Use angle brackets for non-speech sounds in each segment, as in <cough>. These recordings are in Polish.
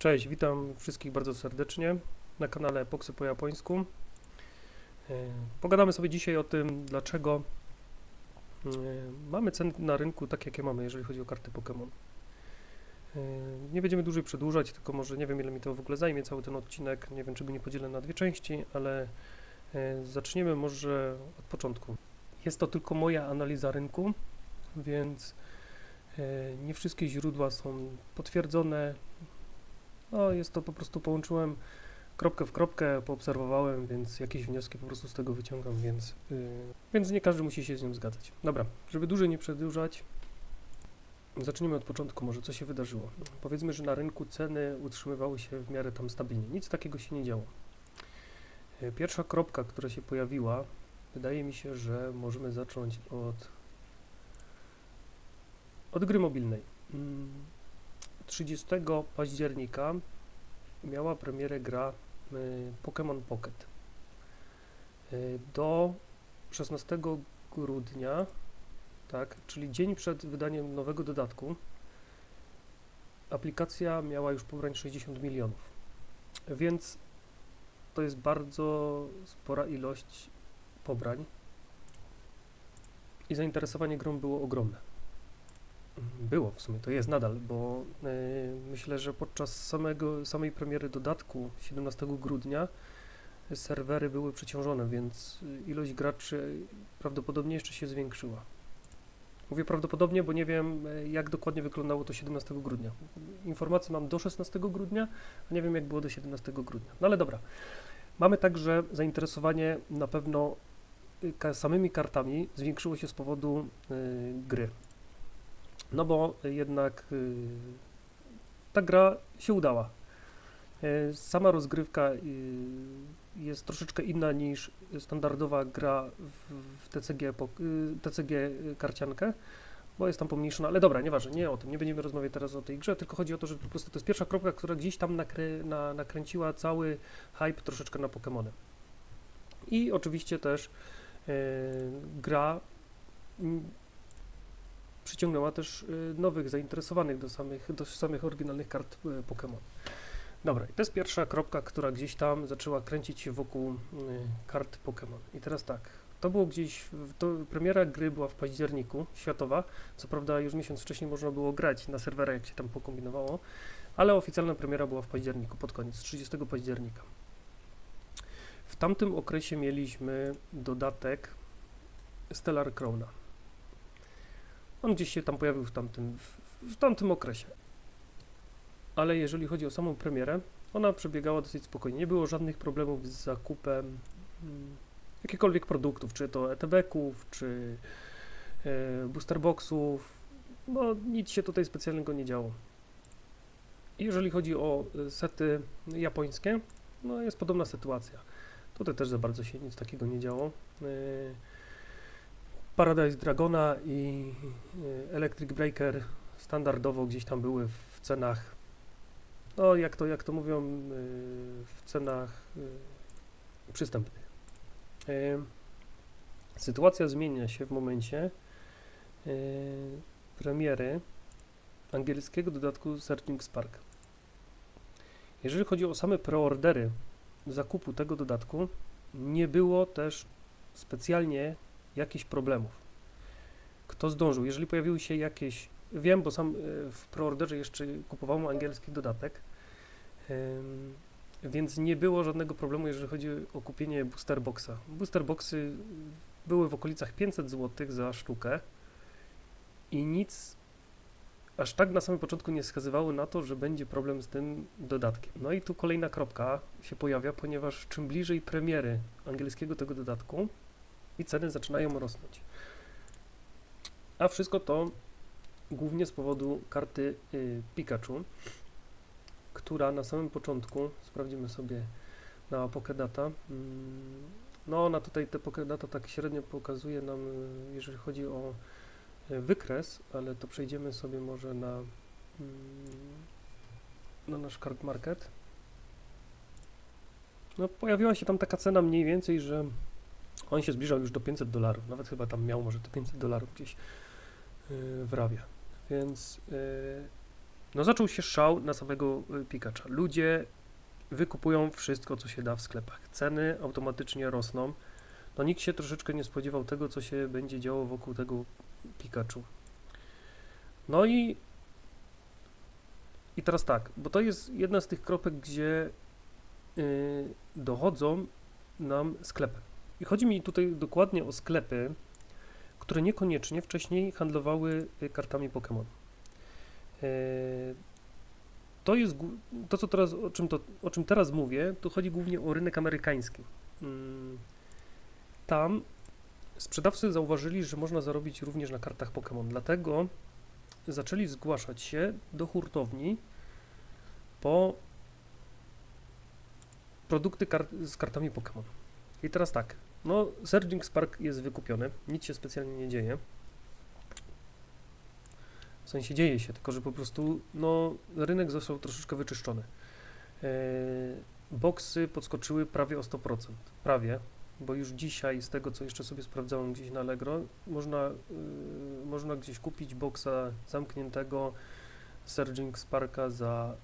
Cześć, witam wszystkich bardzo serdecznie na kanale Epoksy po japońsku. E, Pogadamy sobie dzisiaj o tym, dlaczego e, mamy ceny na rynku tak, jakie mamy, jeżeli chodzi o karty Pokémon. E, Nie będziemy dłużej przedłużać, tylko może nie wiem, ile mi to w ogóle zajmie cały ten odcinek. Nie wiem, czy go nie podzielę na dwie części, ale zaczniemy może od początku. Jest to tylko moja analiza rynku, więc nie wszystkie źródła są potwierdzone, no, jest to po prostu połączyłem kropkę w kropkę, poobserwowałem, więc jakieś wnioski po prostu z tego wyciągam, więc, yy, więc nie każdy musi się z nią zgadzać. Dobra, żeby dłużej nie przedłużać, zacznijmy od początku, może co się wydarzyło. Powiedzmy, że na rynku ceny utrzymywały się w miarę tam stabilnie, nic takiego się nie działo. Yy, Pierwsza kropka, która się pojawiła, wydaje mi się, że możemy zacząć od, od gry mobilnej. Mm, 30 października miała premierę gra y, Pokémon Pocket. Y, do 16 grudnia, tak, czyli dzień przed wydaniem nowego dodatku, aplikacja miała już pobrań 60 milionów. Więc to jest bardzo spora ilość pobrań i zainteresowanie grą było ogromne. Było w sumie, to jest nadal, bo y, myślę, że podczas samego, samej premiery dodatku 17 grudnia serwery były przeciążone, więc ilość graczy prawdopodobnie jeszcze się zwiększyła. Mówię prawdopodobnie, bo nie wiem y, jak dokładnie wyglądało to 17 grudnia. Informacje mam do 16 grudnia, a nie wiem jak było do 17 grudnia. No ale dobra. Mamy także zainteresowanie na pewno ka- samymi kartami zwiększyło się z powodu y, gry. No bo jednak y, ta gra się udała. Y, sama rozgrywka y, jest troszeczkę inna niż standardowa gra w, TCG, TCG karciankę, bo jest tam pomniejszona, ale dobra, nieważne, nie o tym, nie będziemy rozmawiać teraz o tej grze, tylko chodzi o to, że po prostu to jest pierwsza kropka, która gdzieś tam nakrę, na, nakręciła cały hype troszeczkę na Pokémony. I oczywiście też y, gra przyciągnęła też y, nowych zainteresowanych do samych, do samych oryginalnych kart y, Pokémon. Dobra, to jest pierwsza kropka, która gdzieś tam zaczęła kręcić się wokół y, kart Pokémon. I teraz tak, to było gdzieś, to premiera gry była w październiku, światowa, co prawda już miesiąc wcześniej można było grać na serwerach, jak się tam pokombinowało, ale oficjalna premiera była w październiku, pod koniec, 30 października. W tamtym okresie mieliśmy dodatek Stellar Crowna. On gdzieś się tam pojawił w tamtym, w, w tamtym okresie. Ale jeżeli chodzi o samą premierę, ona przebiegała dosyć spokojnie. Nie było żadnych problemów z zakupem mm, jakichkolwiek produktów, czy to ETB-ków, czy e, boosterboxów. No, nic się tutaj specjalnego nie działo. Jeżeli chodzi o e, sety japońskie, no jest podobna sytuacja. Tutaj też za bardzo się nic takiego nie działo. E, Paradise Dragona i y, Electric Breaker standardowo gdzieś tam były w cenach, no jak to, jak to mówią, y, w cenach y, przystępnych. Sytuacja zmienia się w momencie premiery angielskiego dodatku Searching Spark. Jeżeli chodzi o same preordery zakupu tego dodatku, nie było też specjalnie jakichś problemów. Kto zdążył? Jeżeli pojawiły się jakieś, wiem, bo sam e, w preorderze jeszcze kupowałem angielski dodatek, więc nie było żadnego problemu, jeżeli chodzi o kupienie booster boxa. Booster boxy były w okolicach 500 zł za sztukę i nic aż tak na samym początku nie wskazywało na to, że będzie problem z tym dodatkiem. No i tu kolejna kropka się pojawia, ponieważ czym bliżej premiery angielskiego tego dodatku, i ceny zaczynają rosnąć. A wszystko to głównie z powodu karty y, Pikachu, która na samym początku, sprawdzimy sobie na Pokédata, mm, no ona tutaj te Pokédata tak średnio pokazuje nam, y, jeżeli chodzi o y, wykres, ale to przejdziemy sobie może na, mm, na nasz card market. No pojawiła się tam taka cena mniej więcej, że on się zbliżał już do 500 dolarów, nawet chyba tam miał może te 500 dolarów gdzieś yy, w rawie. Więc yy, no zaczął się szał na samego y, Pikacza. Ludzie wykupują wszystko, co się da w sklepach. Ceny automatycznie rosną. No nikt się troszeczkę nie spodziewał tego, co się będzie działo wokół tego Pikachu. No i i teraz tak, bo to jest jedna z tych kropek, gdzie y, dochodzą nam sklepy. I chodzi mi tutaj dokładnie o sklepy, które niekoniecznie wcześniej handlowały y, kartami Pokémon. Y, to jest to, co teraz, o czym, to, o czym teraz mówię, to chodzi głównie o rynek amerykański. Mm, Tam sprzedawcy zauważyli, że można zarobić również na kartach Pokémon, dlatego zaczęli zgłaszać się do hurtowni po produkty z kartami Pokémon. I teraz tak, no Surging Spark jest wykupiony, nic się specjalnie nie dzieje. W sensie dzieje się, tylko że po prostu no, rynek został troszeczkę wyczyszczony. Eee, boksy podskoczyły prawie o 100%. Prawie, bo już dzisiaj, z tego co jeszcze sobie sprawdzałem gdzieś na Allegro, można, yy, można gdzieś kupić boksa zamkniętego Surging Sparka za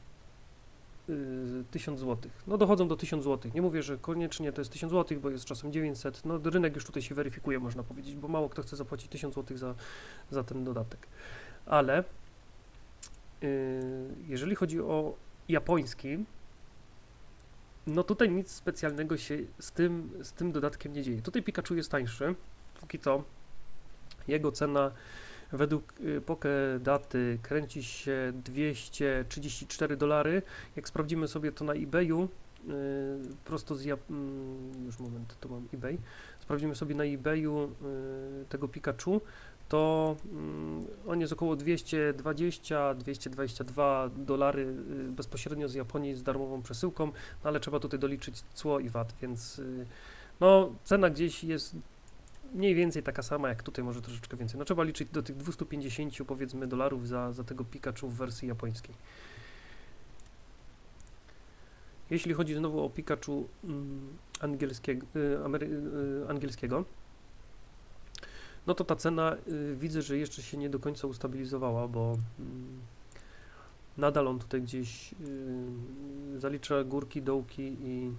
1000 zł. No dochodzą do 1000 zł. Nie mówię, że koniecznie to jest 1000 zł, bo jest czasem 900. No rynek już tutaj się weryfikuje, można powiedzieć, bo mało kto chce zapłacić 1000 zł za, za ten dodatek. Ale yy, jeżeli chodzi o japoński, no tutaj nic specjalnego się z tym, z tym dodatkiem nie dzieje. Tutaj Pikachu jest tańszy, póki co. Jego cena według y, Pokedaty kręci się 234 dolary. Jak sprawdzimy sobie to na eBayu, y, prosto z Jap- mm, już moment, to mam eBay. Sprawdzimy sobie na eBayu y, tego Pikachu, to mm, on jest około 220-222 dolary bezpośrednio z Japonii z darmową przesyłką, no ale trzeba tutaj doliczyć cło i VAT, więc no cena gdzieś jest mniej więcej taka sama jak tutaj, może troszeczkę więcej. No trzeba liczyć do tych 250 powiedzmy dolarów za, za tego Pikachu w wersji japońskiej. Jeśli chodzi znowu o Pikachu mm, angielskiego, y, y, angielskiego, no to ta cena y, widzę, że jeszcze się nie do końca ustabilizowała, bo mm, nadal on tutaj gdzieś zalicza górki, dołki i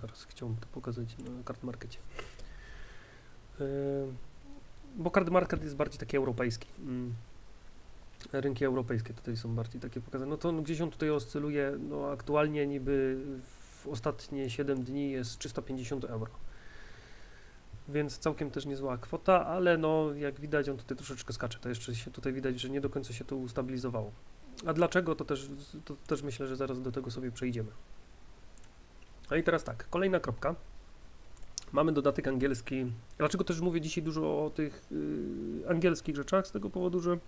zaraz chciałbym to pokazać na card markecie. Y, bo card market jest bardziej taki europejski. Mm. Rynki europejskie tutaj są bardziej takie pokazane. No to no, gdzieś on tutaj oscyluje, no aktualnie niby w ostatnie 7 dni jest 350 euro więc całkiem też niezła kwota, ale no jak widać on tutaj troszeczkę skacze, to jeszcze się tutaj widać, że nie do końca się to ustabilizowało. A dlaczego, to też, to też myślę, że zaraz do tego sobie przejdziemy. No i teraz tak, kolejna kropka. Mamy dodatek angielski. Dlaczego też mówię dzisiaj dużo o tych yy, angielskich rzeczach? Z tego powodu, że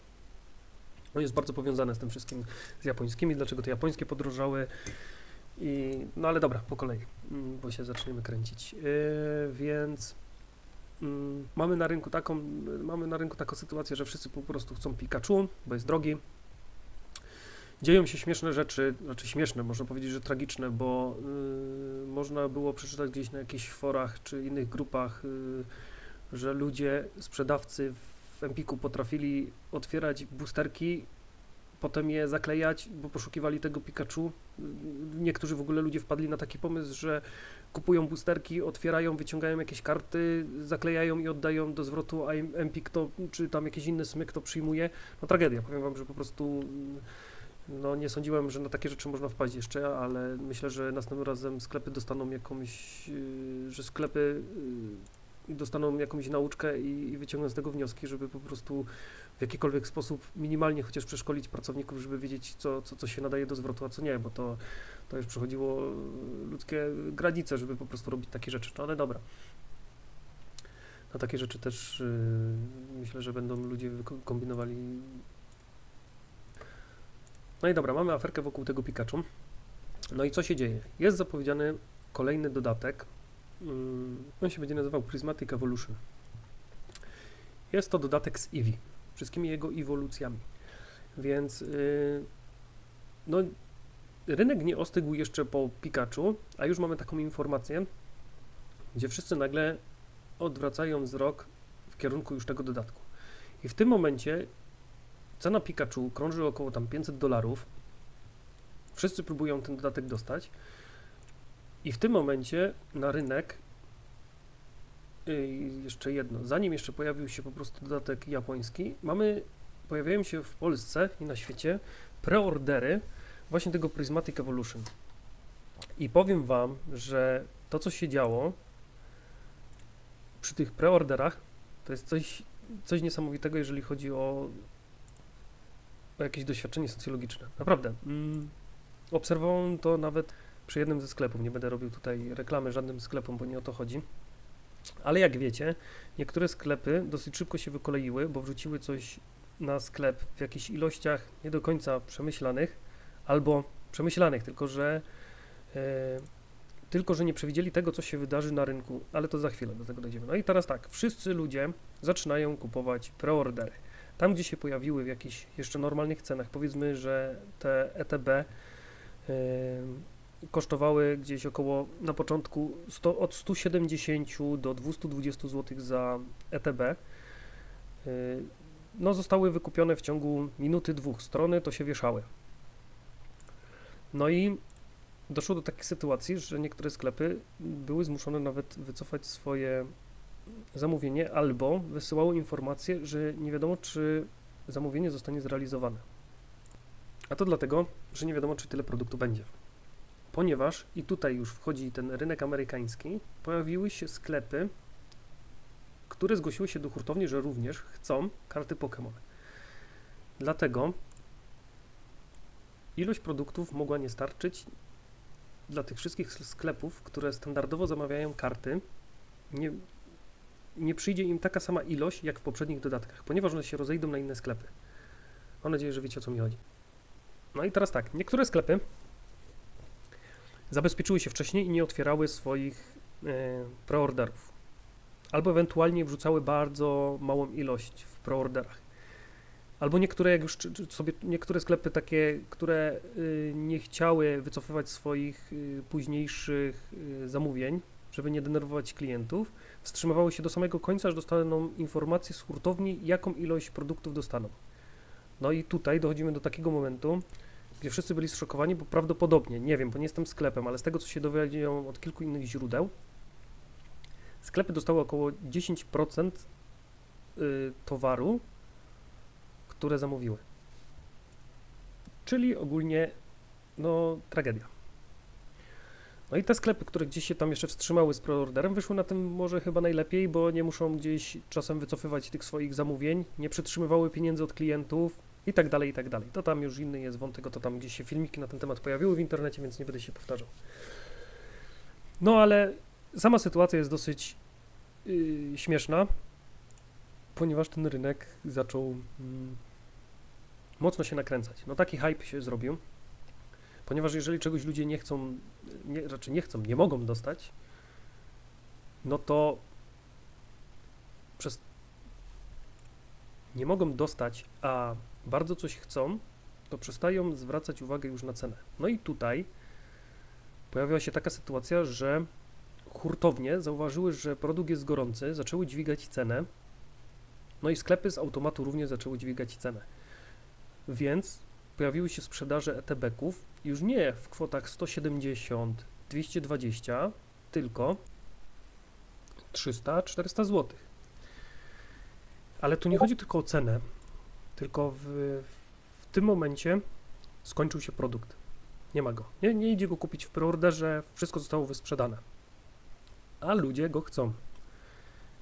on jest bardzo powiązany z tym wszystkim z japońskimi, dlaczego te japońskie podrożały. I, no ale dobra, po kolei, mm, bo się zaczniemy kręcić. Yy, więc Mm, mamy na rynku taką, mamy na rynku taką sytuację, że wszyscy po prostu chcą Pikachu, bo jest drogi. Dzieją się śmieszne rzeczy, znaczy śmieszne, można powiedzieć, że tragiczne, bo y, można było przeczytać gdzieś na jakichś forach czy innych grupach, y, że ludzie, sprzedawcy w Empiku potrafili otwierać boosterki, potem je zaklejać, bo poszukiwali tego Pikachu. Y, Niektórzy w ogóle ludzie wpadli na taki pomysł, że kupują boosterki, otwierają, wyciągają jakieś karty, zaklejają i oddają do zwrotu, a Empik to, czy tam jakiś inny smyk to przyjmuje. No tragedia, powiem wam, że po prostu no nie sądziłem, że na takie rzeczy można wpaść jeszcze, ale myślę, że następnym razem sklepy dostaną jakąś, yy, że sklepy yy, dostaną jakąś nauczkę i, i wyciągną z tego wnioski, żeby po prostu w jakikolwiek sposób minimalnie chociaż przeszkolić pracowników, żeby wiedzieć, co, co, co się nadaje do zwrotu, a co nie, bo to, to już przechodziło ludzkie granice, żeby po prostu robić takie rzeczy. No ale dobra. Na takie rzeczy też yy, myślę, że będą ludzie kombinowali. No i dobra, mamy aferkę wokół tego Pikachu. No i co się dzieje? Jest zapowiedziany kolejny dodatek. Yy, on się będzie nazywał Prismatic Evolution. Jest to dodatek z Eevee, wszystkimi jego ewolucjami. Więc yy, no rynek nie ostygł jeszcze po Pikachu, a już mamy taką informację, gdzie wszyscy nagle odwracają wzrok w kierunku już tego dodatku. I w tym momencie cena Pikachu krąży około tam 500 dolarów. Wszyscy próbują ten dodatek dostać. I w tym momencie na rynek yy, jeszcze jedno, zanim jeszcze pojawił się po prostu dodatek japoński, mamy, pojawiają się w Polsce i na świecie preordery właśnie tego Prismatic Evolution. I powiem Wam, że to, co się działo przy tych preorderach, to jest coś, coś niesamowitego, jeżeli chodzi o jakieś doświadczenie socjologiczne. Naprawdę. Mm, obserwowałem to nawet przy jednym ze sklepów. Nie będę robił tutaj reklamy żadnym sklepom, bo nie o to chodzi. Ale jak wiecie, niektóre sklepy dosyć szybko się wykoleiły, bo wrzuciły coś na sklep w jakichś ilościach nie do końca przemyślanych, albo przemyślanych, tylko że e, tylko że nie przewidzieli tego, co się wydarzy na rynku, ale to za chwilę do tego dojdziemy. No i teraz tak, wszyscy ludzie zaczynają kupować preordery. Tam, gdzie się pojawiły w jakichś jeszcze normalnych cenach, powiedzmy, że te ETB e, kosztowały gdzieś około na początku 100, od 170 do 220 zł za ETB. E, no, zostały wykupione w ciągu minuty, dwóch strony, to się wieszały. No i doszło do takiej sytuacji, że niektóre sklepy były zmuszone nawet wycofać swoje zamówienie albo wysyłały informację, że nie wiadomo, czy zamówienie zostanie zrealizowane. A to dlatego, że nie wiadomo, czy tyle produktu będzie. Ponieważ, i tutaj już wchodzi ten rynek amerykański, pojawiły się sklepy, które zgłosiły się do hurtowni, że również chcą karty Pokémon. Dlatego ilość produktów mogła nie starczyć dla tych wszystkich sklepów, które standardowo zamawiają karty. Nie, nie przyjdzie im taka sama ilość jak w poprzednich dodatkach, ponieważ one się rozejdą na inne sklepy. Mam nadzieję, że wiecie o co mi chodzi. No i teraz tak, niektóre sklepy zabezpieczyły się wcześniej i nie otwierały swoich e, preorderów. Albo ewentualnie wrzucały bardzo małą ilość w preorderach. Albo niektóre, jak już sobie, niektóre sklepy takie, które y, nie chciały wycofywać swoich y, późniejszych y, zamówień, żeby nie denerwować klientów, wstrzymywały się do samego końca, aż dostaną informację z hurtowni, jaką ilość produktów dostaną. No i tutaj dochodzimy do takiego momentu, gdzie wszyscy byli zszokowani, bo prawdopodobnie, nie wiem, bo nie jestem sklepem, ale z tego, co się dowiadują od kilku innych źródeł, sklepy dostały około 10% y, towaru, które zamówiły. Czyli ogólnie, no, tragedia. No i te sklepy, które gdzieś się tam jeszcze wstrzymały z preorderem, wyszły na tym może chyba najlepiej, bo nie muszą gdzieś czasem wycofywać tych swoich zamówień, nie przetrzymywały pieniędzy od klientów i tak dalej, i tak dalej. To tam już inny jest wątek, to tam gdzieś się filmiki na ten temat pojawiły w internecie, więc nie będę się powtarzał. No ale sama sytuacja jest dosyć yy, śmieszna, ponieważ ten rynek zaczął mm, mocno się nakręcać. No taki hype się zrobił, ponieważ jeżeli czegoś ludzie nie chcą, nie, raczej nie chcą, nie mogą dostać, no to przez nie mogą dostać, a bardzo coś chcą, to przestają zwracać uwagę już na cenę. No i tutaj pojawiła się taka sytuacja, że hurtownie zauważyły, że produkt jest gorący, zaczęły dźwigać cenę, no i sklepy z automatu również zaczęły dźwigać cenę. Więc pojawiły się sprzedaże ETB-ków już nie w kwotach 170, 220, tylko 300, 400 zł. Ale tu nie chodzi tylko o cenę, tylko w, w tym momencie skończył się produkt. Nie ma go. Nie, nie idzie go kupić w preorderze, wszystko zostało wysprzedane. A ludzie go chcą.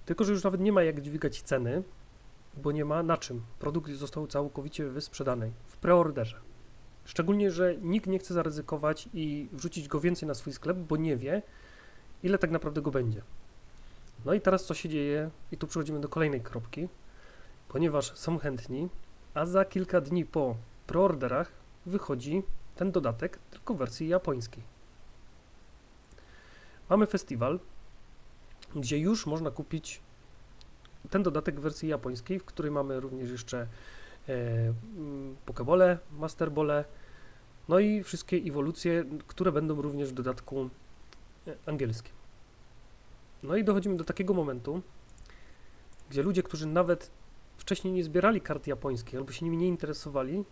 Tylko, że już nawet nie ma jak dźwigać ceny, bo nie ma na czym. Produkt został całkowicie wysprzedany w preorderze. Szczególnie, że nikt nie chce zaryzykować i wrzucić go więcej na swój sklep, bo nie wie, ile tak naprawdę go będzie. No i teraz co się dzieje? I tu przechodzimy do kolejnej kropki. Ponieważ są chętni, a za kilka dni po preorderach wychodzi ten dodatek tylko w wersji japońskiej. Mamy festiwal, gdzie już można kupić ten dodatek w wersji japońskiej, w której mamy również jeszcze Pokebole, Masterbole, no i wszystkie ewolucje, które będą również w dodatku e, angielskim. No i dochodzimy do takiego momentu, gdzie ludzie, którzy nawet wcześniej nie zbierali kart japońskich albo się nimi nie interesowali,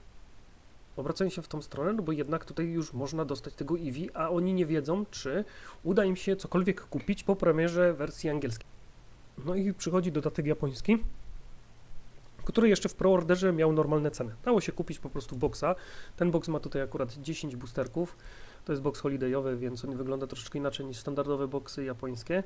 obracają się w tą stronę, no bo jednak tutaj już można dostać tego EV, a oni nie wiedzą, czy uda im się cokolwiek kupić po premierze wersji angielskiej. No i przychodzi dodatek japoński, który jeszcze w preorderze miał normalne ceny. Dało się kupić po prostu boxa. Ten box ma tutaj akurat 10 boosterków. To jest box holidayowy, więc on wygląda troszeczkę inaczej niż standardowe boxy japońskie.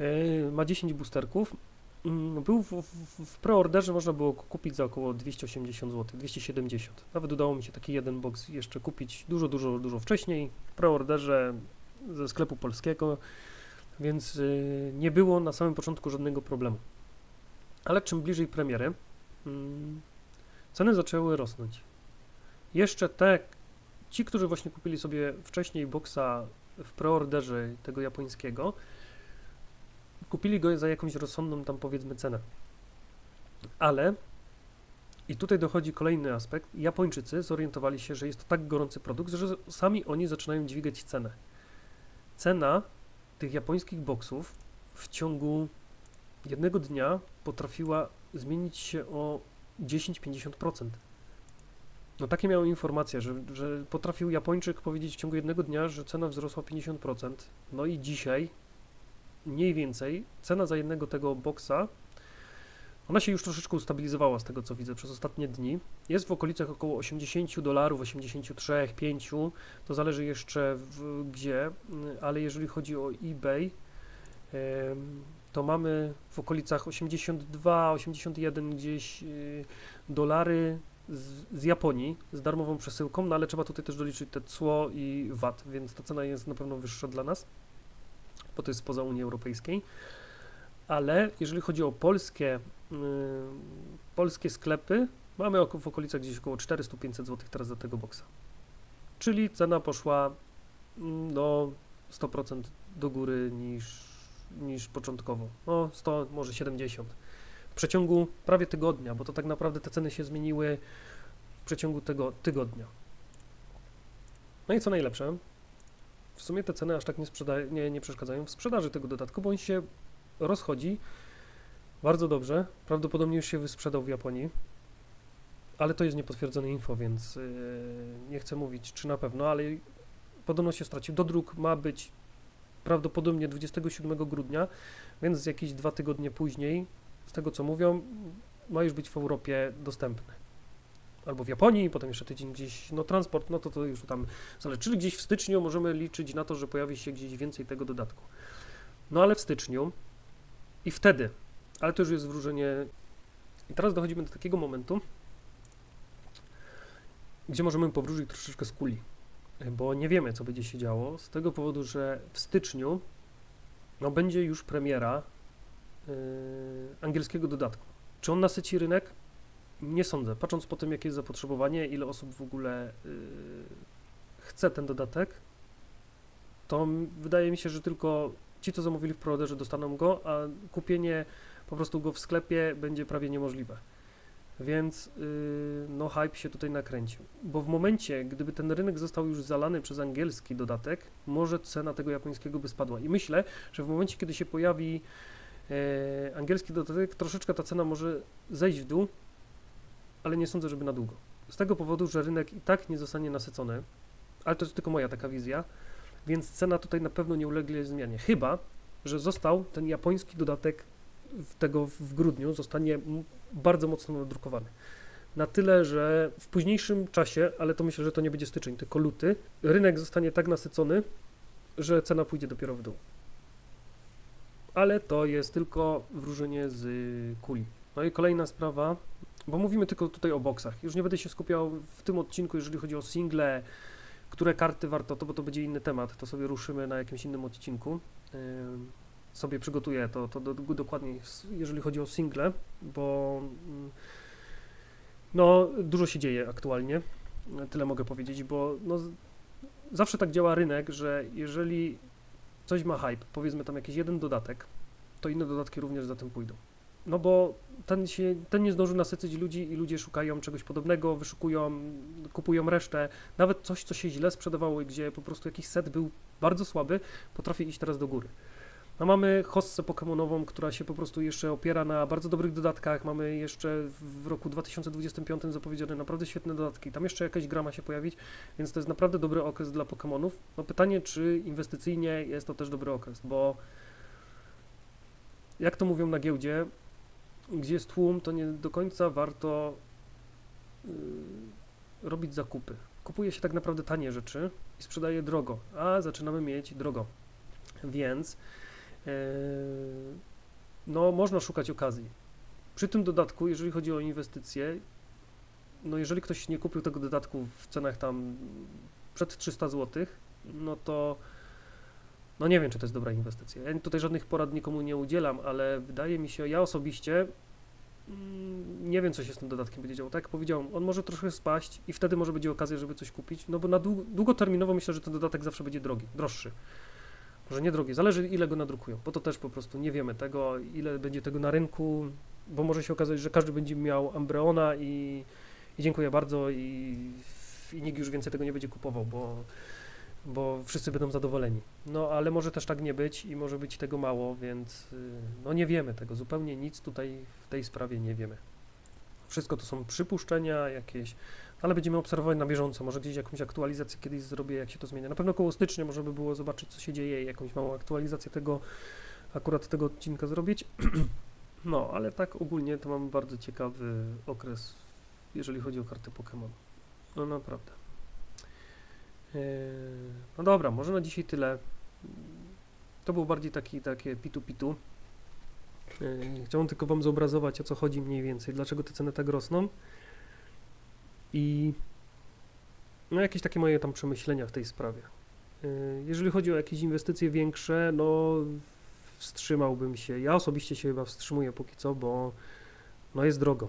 Yy, Ma 10 boosterków. Mm, Był w, w, w preorderze, można było kupić za około 280 zł, 270. Nawet udało mi się taki jeden box jeszcze kupić dużo, dużo, dużo wcześniej, w preorderze ze sklepu polskiego, więc yy, nie było na samym początku żadnego problemu. Ale czym bliżej premiery, ceny zaczęły rosnąć. Jeszcze te, ci, którzy właśnie kupili sobie wcześniej boxa w preorderze tego japońskiego, kupili go za jakąś rozsądną tam powiedzmy cenę. Ale i tutaj dochodzi kolejny aspekt. Japończycy zorientowali się, że jest to tak gorący produkt, że sami oni zaczynają dźwigać cenę. Cena tych japońskich boksów w ciągu jednego dnia potrafiła zmienić się o 10-50%. No takie miałem informacje, że, że potrafił Japończyk powiedzieć w ciągu jednego dnia, że cena wzrosła 50%. No i dzisiaj mniej więcej cena za jednego tego boksa, ona się już troszeczkę ustabilizowała z tego co widzę przez ostatnie dni. Jest w okolicach około 80 dolarów, 83, 5, to zależy jeszcze w, gdzie, ale jeżeli chodzi o eBay, to mamy w okolicach 82, 81 gdzieś y, dolary z, z Japonii z darmową przesyłką, no ale trzeba tutaj też doliczyć te cło i VAT, więc ta cena jest na pewno wyższa dla nas bo to jest spoza Unii Europejskiej. Ale jeżeli chodzi o polskie, yy, polskie sklepy, mamy oko- w okolicach gdzieś około 400-500 zł teraz za tego boksa. Czyli cena poszła mm, no 100% do góry niż, niż początkowo. No 100, może 70. W przeciągu prawie tygodnia, bo to tak naprawdę te ceny się zmieniły w przeciągu tego tygodnia. No i co najlepsze, w sumie te ceny aż tak nie, nie, nie przeszkadzają w sprzedaży tego dodatku, bo on się rozchodzi bardzo dobrze. Prawdopodobnie już się wysprzedał w Japonii, ale to jest niepotwierdzone info, więc yy, nie chcę mówić czy na pewno, ale podobno się stracił. Dodruk ma być prawdopodobnie 27 grudnia, więc jakieś dwa tygodnie później, z tego co mówią, ma już być w Europie dostępny. Albo w Japonii, potem jeszcze tydzień gdzieś, no transport, no to to już tam zależy. Czyli gdzieś w styczniu możemy liczyć na to, że pojawi się gdzieś więcej tego dodatku. No ale w styczniu i wtedy, ale to już jest wróżenie. I teraz dochodzimy do takiego momentu, gdzie możemy powróżyć troszeczkę z kuli, bo nie wiemy, co będzie się działo, z tego powodu, że w styczniu no, będzie już premiera yy, angielskiego dodatku. Czy on nasyci rynek? Nie sądzę. Patrząc po tym, jakie jest zapotrzebowanie, ile osób w ogóle yy, chce ten dodatek, to wydaje mi się, że tylko ci, co zamówili w preorderze, dostaną go, a kupienie po prostu go w sklepie będzie prawie niemożliwe. Więc yy, no hype się tutaj nakręcił. Bo w momencie, gdyby ten rynek został już zalany przez angielski dodatek, może cena tego japońskiego by spadła. I myślę, że w momencie, kiedy się pojawi e, angielski dodatek, troszeczkę ta cena może zejść w dół, ale nie sądzę, żeby na długo. Z tego powodu, że rynek i tak nie zostanie nasycony, ale to jest tylko moja taka wizja, więc cena tutaj na pewno nie ulegnie zmianie. Chyba, że został ten japoński dodatek tego w grudniu, zostanie bardzo mocno nadrukowany. Na tyle, że w późniejszym czasie, ale to myślę, że to nie będzie styczeń, tylko luty, rynek zostanie tak nasycony, że cena pójdzie dopiero w dół. Ale to jest tylko wróżenie z kuli. No i kolejna sprawa, bo mówimy tylko tutaj o boksach. Już nie będę się skupiał w tym odcinku, jeżeli chodzi o single, które karty warto, to bo to będzie inny temat, to sobie ruszymy na jakimś innym odcinku. Sobie przygotuję to, to do, dokładniej, jeżeli chodzi o single, bo mm, no, dużo się dzieje aktualnie, tyle mogę powiedzieć, bo no, zawsze tak działa rynek, że jeżeli coś ma hype, powiedzmy tam jakiś jeden dodatek, to inne dodatki również za tym pójdą. No bo ten, się, ten nie zdążył nasycić ludzi i ludzie szukają czegoś podobnego, wyszukują, kupują resztę. Nawet coś, co się źle sprzedawało i gdzie po prostu jakiś set był bardzo słaby, potrafi iść teraz do góry. No mamy hossę pokemonową, która się po prostu jeszcze opiera na bardzo dobrych dodatkach. Mamy jeszcze w roku 2025 zapowiedziane naprawdę świetne dodatki. Tam jeszcze jakaś gra ma się pojawić, więc to jest naprawdę dobry okres dla Pokemonów. No pytanie, czy inwestycyjnie jest to też dobry okres, bo jak to mówią na giełdzie, gdzie jest tłum, to nie do końca warto yy, robić zakupy. Kupuje się tak naprawdę tanie rzeczy i sprzedaje drogo, a zaczynamy mieć drogo. Więc no, można szukać okazji. Przy tym dodatku, jeżeli chodzi o inwestycje, no jeżeli ktoś nie kupił tego dodatku w cenach tam przed 300 zł, no to no nie wiem, czy to jest dobra inwestycja. Ja tutaj żadnych porad nikomu nie udzielam, ale wydaje mi się, ja osobiście mm, nie wiem, co się z tym dodatkiem będzie działo. Tak jak powiedziałem, on może troszkę spaść i wtedy może będzie okazja, żeby coś kupić, no bo na dług- długoterminowo myślę, że ten dodatek zawsze będzie drogi, droższy. Może nie drogi, zależy ile go nadrukują, bo to też po prostu nie wiemy tego, ile będzie tego na rynku, bo może się okazać, że każdy będzie miał Ambreona i, i dziękuję bardzo i, i nikt już więcej tego nie będzie kupował, bo, bo wszyscy będą zadowoleni. No ale może też tak nie być i może być tego mało, więc y, no nie wiemy tego, zupełnie nic tutaj w tej sprawie nie wiemy. Wszystko to są przypuszczenia jakieś, ale będziemy obserwować na bieżąco. Może gdzieś jakąś aktualizację kiedyś zrobię, jak się to zmienia. Na pewno koło stycznia można by było zobaczyć, co się dzieje i jakąś małą aktualizację tego, akurat tego odcinka zrobić. <clears throat> No, ale tak ogólnie to mam bardzo ciekawy okres, jeżeli chodzi o karty Pokémon. No naprawdę. Eee, No dobra, może na dzisiaj tyle. To był bardziej taki, takie pitu-pitu. Eee, Chciałem tylko Wam zobrazować, o co chodzi mniej więcej, dlaczego te ceny tak rosną. I no jakieś takie moje tam przemyślenia w tej sprawie. Eee, Jeżeli chodzi o jakieś inwestycje większe, no wstrzymałbym się. Ja osobiście się chyba wstrzymuję póki co, bo no jest drogo.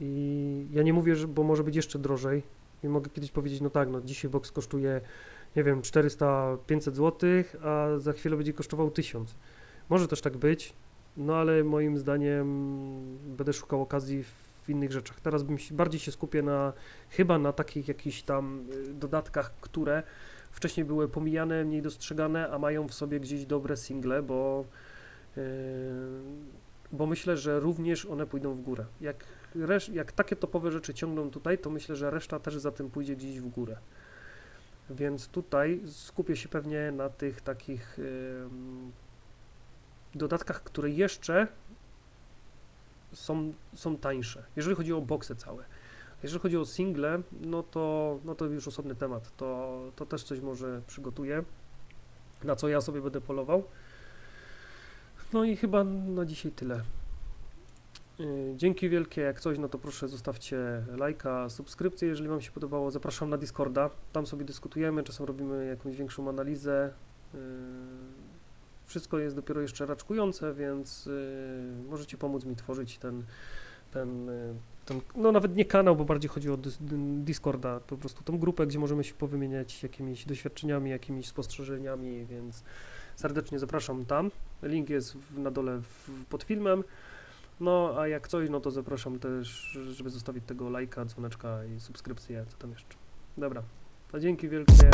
I ja nie mówię, że, bo może być jeszcze drożej. I mogę kiedyś powiedzieć, no tak, no dzisiaj box kosztuje, nie wiem, 400-500 zł, a za chwilę będzie kosztował 1000. Może też tak być, no ale moim zdaniem będę szukał okazji w innych rzeczach. Teraz bym się, bardziej się skupię na, chyba na takich jakichś tam y, dodatkach, które wcześniej były pomijane, mniej dostrzegane, a mają w sobie gdzieś dobre single, bo yy, bo myślę, że również one pójdą w górę. Jak, resz- jak takie topowe rzeczy ciągną tutaj, to myślę, że reszta też za tym pójdzie gdzieś w górę. Więc tutaj skupię się pewnie na tych takich ym, dodatkach, które jeszcze są, są tańsze, jeżeli chodzi o boksy całe. Jeżeli chodzi o single, no to, no to już osobny temat. To, to też coś może przygotuję, na co ja sobie będę polował. No i chyba na dzisiaj tyle. Yy, Dzięki wielkie, jak coś, no to proszę zostawcie lajka, subskrypcję, jeżeli Wam się podobało. Zapraszam na Discorda, tam sobie dyskutujemy, czasem robimy jakąś większą analizę. Wszystko jest dopiero jeszcze raczkujące, więc yy, możecie pomóc mi tworzyć ten, ten, yy, ten, no nawet nie kanał, bo bardziej chodzi o Discorda, po prostu tą grupę, gdzie możemy się powymieniać jakimiś doświadczeniami, jakimiś spostrzeżeniami, więc serdecznie zapraszam tam. Link jest w, na dole w, pod filmem. No, a jak coś, no to zapraszam też, żeby zostawić tego lajka, dzwoneczka i subskrypcję, co tam jeszcze. Dobra, to dzięki wielkie.